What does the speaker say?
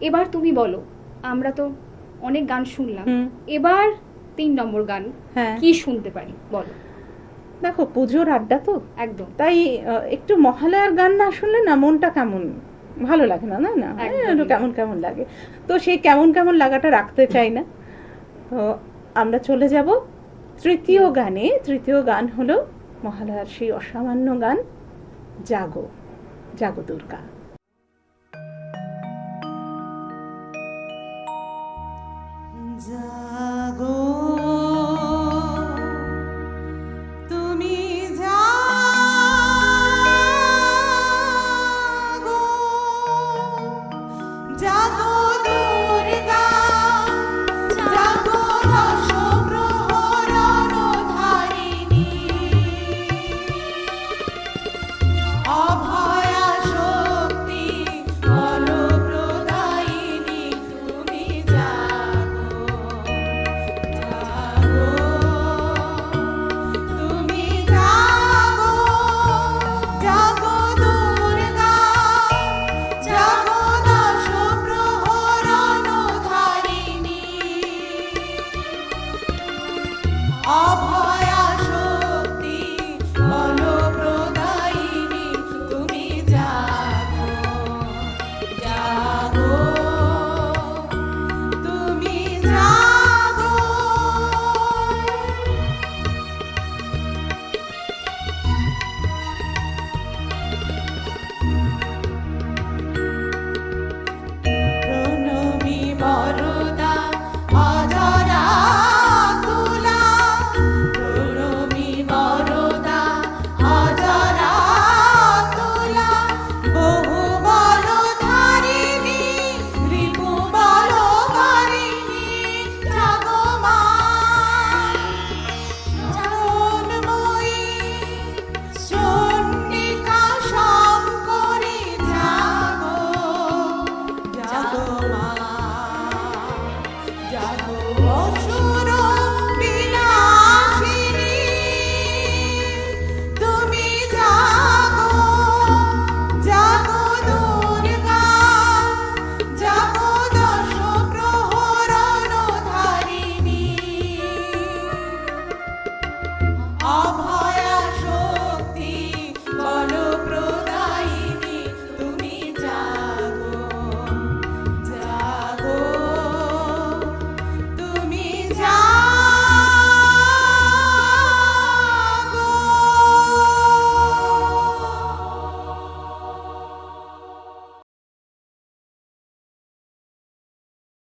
এবার তুমি বলো আমরা তো অনেক গান শুনলাম। এবার তিন নম্বর গান হ্যাঁ। কি শুনতে পারি? বলো। দেখো পুজোর আড্ডা তো। একদম। তাই একটু মহালয়ার গান না শুনলে না মনটা কেমন ভালো লাগে না না একটু না। কেমন কেমন লাগে। তো সেই কেমন কেমন লাগাটা রাখতে চাই না। তো আমরা চলে যাব তৃতীয় গানে। তৃতীয় গান হলো মহালয়ার সেই অসামান্য গান জাগো জাগো দুর্গা। आप